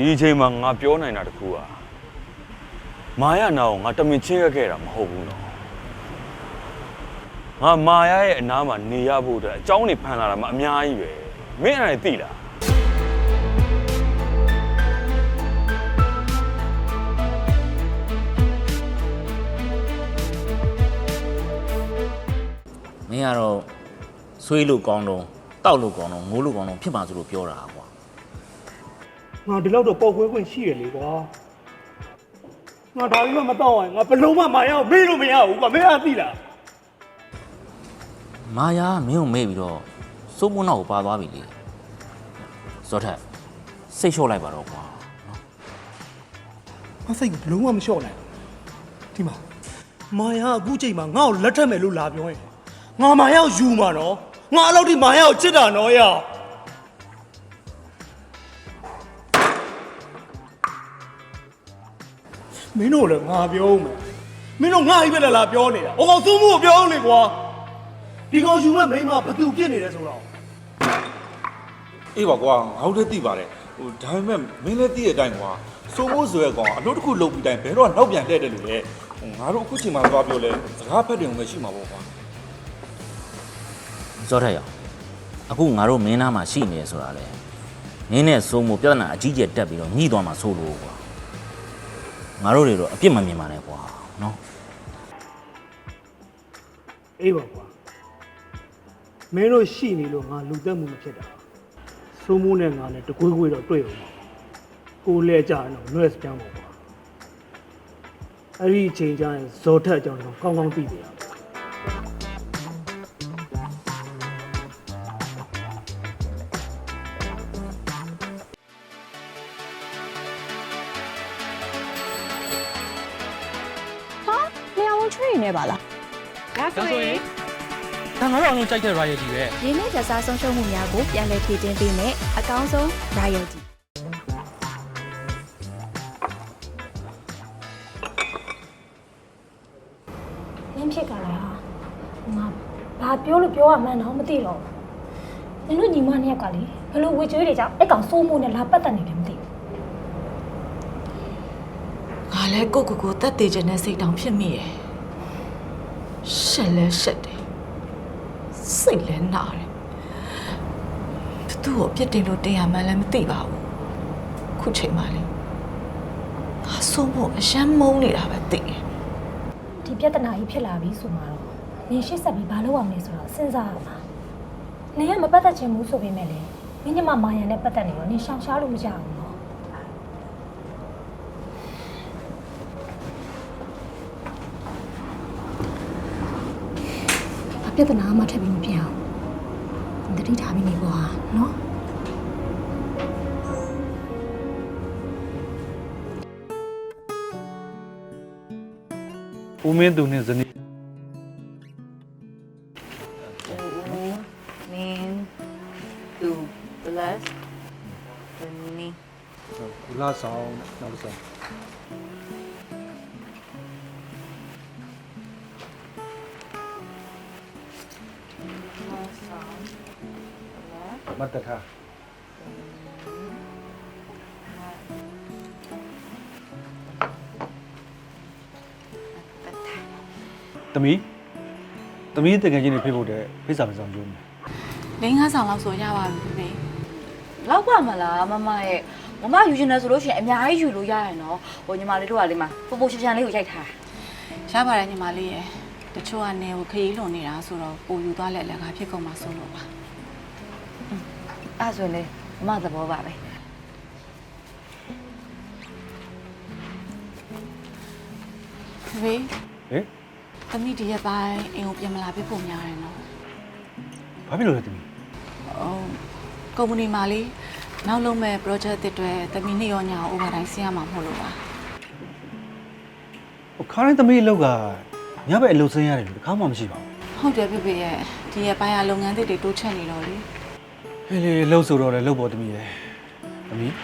ဒီအချိန်မှာငါပြောနိုင်တာတခုอ่ะမာယာနာကိုငါတမင်ချင်းရက်ခဲ့တာမဟုတ်ဘူးနော်ငါမာယာရဲ့အနားမှာနေရဖို့အတွက်အကြောင်းတွေဖန်လာတာမှအများကြီးပဲမင်းအဲ့ဒါတွေသိလားမင်းကတော့ဆွေးလို့ကောင်းတော့တောက်လို့ကောင်းတော့ငိုးလို့ကောင်းတော့ဖြစ်ပါဆိုလို့ပြောတာကွာ ငါဒီလောက်တော့ပေါက်ကွဲခွင့်ရှိရလေကွာငါဒါပြီးမှမတော့ရင်ငါဘလုံးမမာရအောင်မေးလို့မရဘူးကွာမင်းအားသိလားမာယာကမင်းကိုမေ့ပြီးတော့စိုးမွန်းတော့ကိုပါသွားပြီလေဇောထက်စိတ်လျှော့လိုက်ပါတော့ကွာနော်ငါစိတ်ကဘလုံးမမလျှော့နိုင်ဘူးဒီမှာမာယာအခုချိန်မှာငါ့ကိုလက်ထပ်မယ်လို့လာပြောရင်ငါမာယာကိုယူမှာနော်ငါအဲ့လောက်ထိမာယာကိုချစ်တာနော်ရ မင်းတို့လည်းငါပြောဦးမယ်မင်းတို့ငါ့အိပ်ပဲလားပြောနေတာဟိုကောင်စူးမှုကိုပြောဦးလေကွာဒီကောင်ယူမဲ့မိန်းမဘသူပြစ်နေတယ်ဆိုတော့အေးပါကွာငါတို့လည်းသိပါတယ်ဟိုဒါပေမဲ့မင်းလည်းသိတဲ့အတိုင်းကွာစိုးမိုးဆိုရဲကောင်အလုပ်တစ်ခုလုပ်ပြီးတိုင်းဘယ်တော့နောက်ပြန်လှည့်တယ်လို့လေဟိုငါတို့အခုချိန်မှသွားပြောလဲစကားဖက်တယ်ုံပဲရှိမှာပေါ့ကွာဇောထက်ရောအခုငါတို့မင်းသားမှာရှိနေရဆိုတာလေမင်းနဲ့စိုးမိုးပြဿနာအကြီးကျယ်တက်ပြီးတော့ညှိသွားမှာဆိုလို့ကွာ ငါတို့တွေတော့အပြစ်မမြင်ပါနဲ့ကွာနော်အေးပါကွာမင်းတို့ရှိနေလို့ငါလူသက်မှုမဖြစ်တာစိုးမိုးနဲ့ငါနဲ့တကွေးကွေးတော့တွေ့အောင်ပါကိုလဲကြတော့ noise ပြန်ပါကွာအဲ့ဒီအချိန်ကျရင်ဇော်ထက်အကြောင်းတော့ကောင်းကောင်းသိတယ် င်းချွေးနေပါလားဒါဆိုရင်ဒါငါတို့အောင်လုံးကြိုက်တဲ့ royalty ပဲရင်းနှီးကြစားဆုံးရှုံးမှုများကိုပြန်လည်ဖြည့်တင်းပေးမယ်အကောင်းဆုံး royalty နင်းဖြစ်ကြလားငါဘာပြောလို့ပြောရမှန်းတော့မသိတော့ဘူးနင်တို့ညီမနှစ်ယောက်ကလေဘယ်လိုဝေကျွေးတွေကြောင့်အဲ့ကောင်စိုးမိုးနဲ့လာပတ်သက်နေတယ်မသိဘူးငါလည်းကိုယ့်ကိုယ်ကိုတတ်တည်ခြင်းနဲ့စိတ်တောင်ဖြစ်မိရဲ့ ရှက်လဲရှက်တယ်စိတ်လဲနာတယ်ဘသူ့ကိုအပြစ်တင်လို့တင်ရမှန်းလည်းမသိပါဘူးခုချိန်မှလေငါဆုံးဖို့အရှမ်းမုန်းနေတာပဲသိတယ်ဒီပြဿနာကြီးဖြစ်လာပြီဆိုမှတော့နင်ရှေ့ဆက်ပြီးဘာလုပ်ရမလဲဆိုတော့စဉ်းစားရမှာနင်ကမပတ်သက်ချင်ဘူးဆိုပေမဲ့လေမင်းညမမာယာနဲ့ပတ်သက်နေတော့နင်ရှောင်ရှားလို့မကြဘူးနော်အ ပြဿနာမှထပ်ပြီးမဖြစ်အောင်တတိထားပြီးနေကွာနော်ဦးမင်းသူနဲ့ဇနီး mean to bless the knee ဘူလာဆောင်နောက်တစ်ဆောင် မတ်တထားသမီးသမီးတကယ်ချင်းနေဖိတ်ဖို့တဲ့ဖိတ်စာမဆောင်ကြိုးမယ်လင်းငါးဆောင်လောက်ဆိုရပါပြီဖေလောက်ပါမလားမမရဲ့မမယူရှင်တယ်ဆိုလို့ရှိရင်အများကြီးယူလို့ရရနော်ဟိုညီမလေးတို့ကလေးမှာပူပူချင်ချင်လေးကိုရိုက်ထားရပါတယ်ညီမလေးရဲ့တချို့ကနေကိုခရီးလွန်နေတာဆိုတော့ပိုယူသွားလက်လက်ကဖြစ်ကုန်မှာဆိုလို့ပါ အဲ့ဆိုရင်လေမမသဘောပါပဲဖေဟင်သမီးဒီရက်ပိုင်းအိမ်ကိုပြန်မလာဖြစ်ဖို့များတယ်နော်ဘာဖြစ်လို့လဲသမီးဟိုကုမ္ပဏီမှာလေနောက်လုံးမဲ့ project တစ်တွေသမီးနေ့ရောညရော overtime ဆင်းရမှာမဟုတ်လို့ပါဟိုခါတိုင်းသမီးအလုပ်ကညဘက်အလုပ်ဆင်းရတယ်လို့တစ်ခါမှမရှိပါဘူးဟုတ်တယ်ဖေဖေရဲ့ဒီရက်ပိုင်းကလုပ်ငန်းသစ်တွေတိုးချက်နေတော့လေ ဟေးလေလှုပ်ဆိုတော့လေလှုပ်ပေါ်သမီးရဲ့သမီး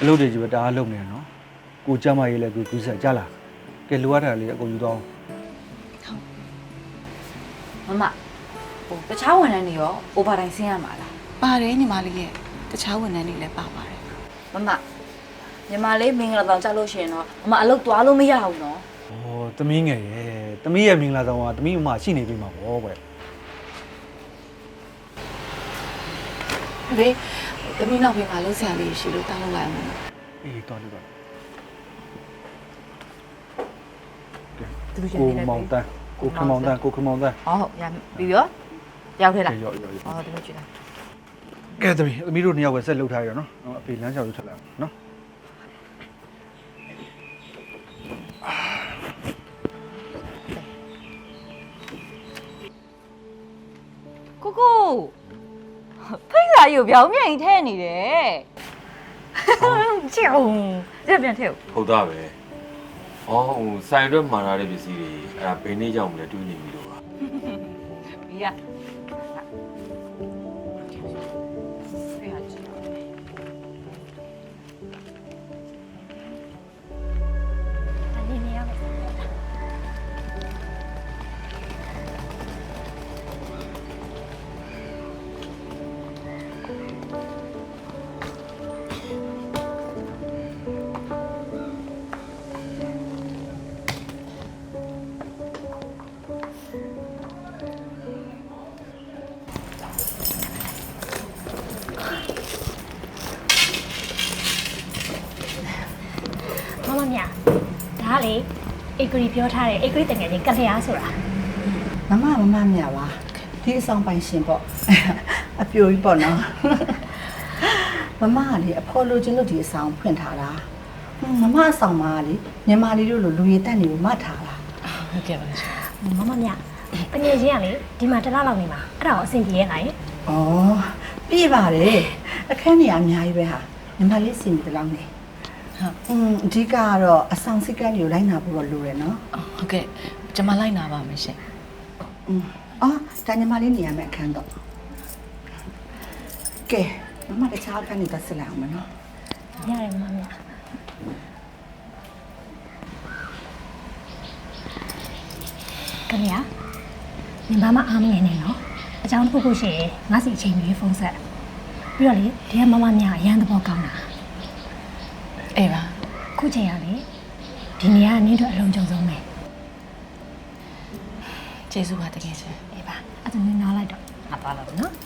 အလုပ်တွေကြီးပဲတအားလှုပ်နေတယ်နော်ကိုကြမ်းမရေးလဲကိုကူးဆက်ကြလားကဲလိုအပ်တာလေးအကုန်ယူသွားအောင်မမဟိုတခြားဝန်ထမ်းတွေရော overtime ဆင်းရမှာလားပါတယ်ညီမလေးရဲ့တခြားဝန်ထမ်းတွေလည်းပါပါတယ်ဟမမညီမလေးမင်္ဂလာဆောင်ကြလို့ရှိရင်တော့မမအလုပ်သွားလို့မရဘူးနော်။ဩသမီးငယ်ရဲ့သမီးရဲ့မင်္ဂလာဆောင်ကသမီးအမရှိနေပြီမှာပေါ့ကွယ် ဘေးသမီးနောက်ဘေးမှာလုံးဆရာလေးရှိလို့တောင်းလို့လိုက်အောင်နော်။အေးတော်ပြီပါသူတို့ရှင်ကိုနေတယ်မောင်တန်းကိုခမောင်တန်းကိုခမောင်တန်းဟောရပြီးရောရောက်ခဲ့လားရောရောရောဟောသူတို့ကြည့်လိုက်ကဲသမီးသမီးတို့နှစ်ယောက်ပဲဆက်လုပ်ထားရတော့နော်။အဖေလမ်းချောက်လို့ထွက်လာနော် ယူပြောင်းမြိုင်ထဲနေတယ်ကြောင်ရပြန်ထဲဟုတ်သားပဲ။အော်ဟိုဆိုင်အတွက်မှာထားတဲ့ပစ္စည်းတွေအဲ့ဒါဘယ်နေ့ကြောင့်မလဲတွေးနေပြီလို့ပါပြီးရ မမမြဒါကလေအေဂရီပြောထားတယ်အေဂရီတကယ်ချင်းကလျားဆိုတာမမမမမြပါဒီအဆောင်ပိုင်ရှင်ပေါ့အပြိုကြီးပေါ့နော်မမကလေအဖော်လိုချင်လို့ဒီအဆောင်ဖွင့်ထားတာဟွန်းမမအဆောင်မှာလေမြန်မာလေးတို့လိုလူရည်တက်နေကိုမတ်ထားတာဟုတ်ကဲ့ပါရှင်မမမြတကယ်ချင်းကလေဒီမှာတစ်လားလောက်နေမှာအဲ့ဒါကိုအဆင်ပြေရဲ့လားယင်ဩပြည့်ပါတယ်အခန်းနေရာအများကြီးပဲဟာမြန်မာလေးစီမီတလောက်နေ ဟုတ်อืมအဓိကကတော့အဆောင်စိတ်ကန်းတွေကိုလိုက်နာဖို့တော့လိုရယ်နော် ဟုတ်ကဲ့ကျွန်မလိုက်နာပါမယ်ရှင် อืมအော်ဒါညီမလေးနေရာမဲ့အခန်းတော့ကဲမမတခြားအခန်းတွေတက်ဆက်လိုက်အောင်မနော် ရတယ်မမမြကလျာညီမမအားမငယ်နဲ့နော်အကြောင်းတစ်ခုခုရှိရင်ငါစီအချိန်ကြီးဖုန်းဆက်ပြီးတော့လေဒီကမမမြအရန်သဘောကောင်းတာ အေးပါ ခုချိန်ရလေဒီနေရာကနင်းတို့အလုံးကြုံဆုံးပဲကျေးဇူးပါတကယ်ချင်းအေးပါအဲ့ဒါနင်းနားလိုက်တော့ငါသွားလို့နော်။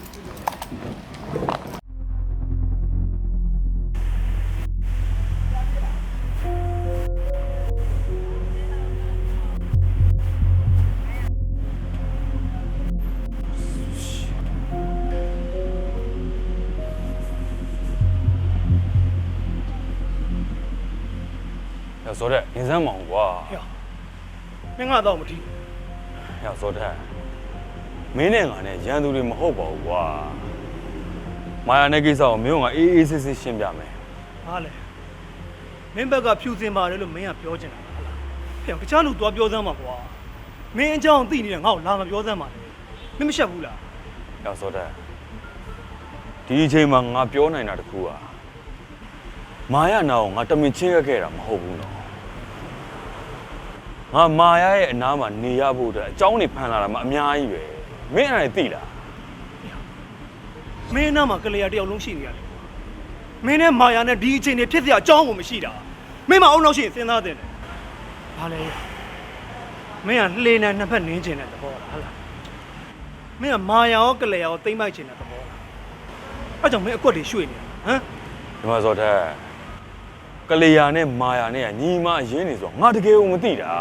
ဇော်တဲ့ရင်စမ်းမအောင်ကွာမင်းကတော့မထီး။ဟဲ့ဇော်တဲ့မင်းနဲ့ငါနဲ့ရန်သူတွေမဟုတ်ပါဘူးကွာ။မာယာနဲ့ကိစ္စကိုမင်းကငါအေးအေးဆေးဆေးရှင်းပြမယ်ဟာလေမင်းဘက်ကဖြူစင်ပါတယ်လို့မင်းကပြောချင်တာဟာလားဖျောက်တခြားလူသွားပြောစမ်းပါကွာမင်းအကြောင်းသိနေတဲ့ငါ့ကိုလာမပြောစမ်းပါနဲ့မင်းမရှက်ဘူးလား။ဟဲ့ဇော်တဲ့ဒီအချိန်မှာငါပြောနိုင်တာတခုอ่ะမာယာနာကိုငါတမင်ချင်းရက်ခဲ့တာမဟုတ်ဘူးနော် ငါမာယာရဲ့အနားမှာနေရဖို့အတွက်အကြောင်းတွေဖန်လာတာမှအများကြီးပဲမင်းအဲ့ဒါတွေသိလားမင်းနားမှာကလေးရတယောက်လုံးရှိနေရတယ်မင်းနဲ့မာယာနဲ့ဒီအချိန်တွေဖြစ်စရာအကြောင်းကိုမရှိတာမင်းမအောင်လို့ရှိရင်စဉ်းစားတင်တယ်ဘာလဲမင်းကလှေနဲ့နှစ်ဖက်နင်းချင်တဲ့သဘောလားဟာလားမင်းကမာယာရောကလေးရောတိမ့်မိုက်ချင်တဲ့သဘောလားအဲ့ကြောင့်မင်းအကွက်တွေရွှေ့နေတာဟမ်ဒီမှာဇော်တဲ့ ကလေးယာနဲ့မာယာနဲ့ကညီမအရင်နေဆိုတော့ငါတကယ်ကိုမသိတာ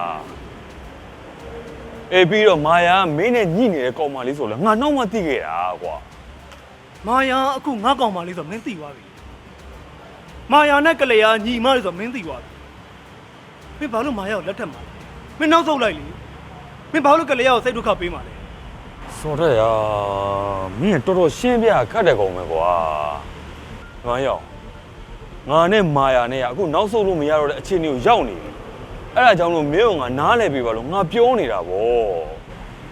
အေးပြီးတော့မာယာကမင်းနဲ့ညှိနေတဲ့ကောင်မလေးဆိုလဲငါနောက်မှသိခဲ့တာကွာမာယာအခုငါကောင်မလေးဆိုတော့မင်းသိသွားပြီမာယာနဲ့ကလေးယာညီမလေးဆိုတော့မင်းသိသွားပြီမင်းဘာလို့မာယာကိုလက်ထပ်မှာလဲမင်းနောက်ဆုတ်လိုက်လေမင်းဘာလို့ကလေးယာကိုစိတ်ဒုက္ခပေးမှာလဲစော်တဲ့ရာမင်းကတော်တော်ရှင်းပြခတ်တဲ့ကောင်ပဲကွာငါရောက် ငါနဲ့မာယာနဲ့ကအခုနောက်ဆုတ်လို့မရတော့တဲ့အခြေအနေကိုရောက်နေပြီအဲ့ဒါကြောင့်လို့မင်းကငါနားလဲပြီပါလို့ငါပြောနေတာဗော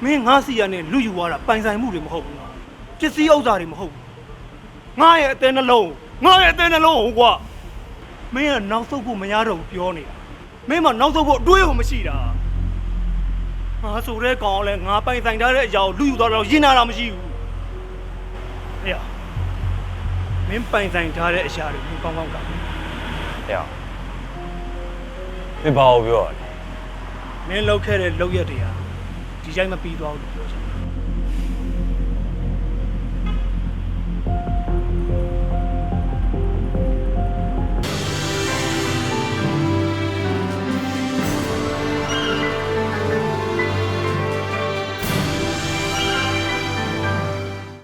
မင်းငါစီရနဲ့လူယူသွားတာပိုင်ဆိုင်မှုတွေမဟုတ်ဘူးနော်ပစ္စည်းဥစ္စာတွေမဟုတ်ဘူးငါရဲ့အသေးနှလုံးငါရဲ့အသေးနှလုံးဟုတ်ကွာမင်းကနောက်ဆုတ်ဖို့မရတော့ဘူးပြောနေတာမင်းမနောက်ဆုတ်ဖို့အတွေးကိုမရှိတာငါဆိုတဲ့ကောင်ကလည်းငါပိုင်ဆိုင်ထားတဲ့အရာကိုလူယူသွားတော့ရင်နာတာမရှိဘူး မင်းပိုင်ဆိုင်ထားတဲ့အရာတွေမင်းကောင်းကောင်းကဟဲ့မင်းဘာကိုပြောရလဲမင်းလောက်ခဲ့တဲ့လောက်ရက်တွေဟာဒီတိုင်းမပြီးသွားဘူးလို့ပြောချင်တယ်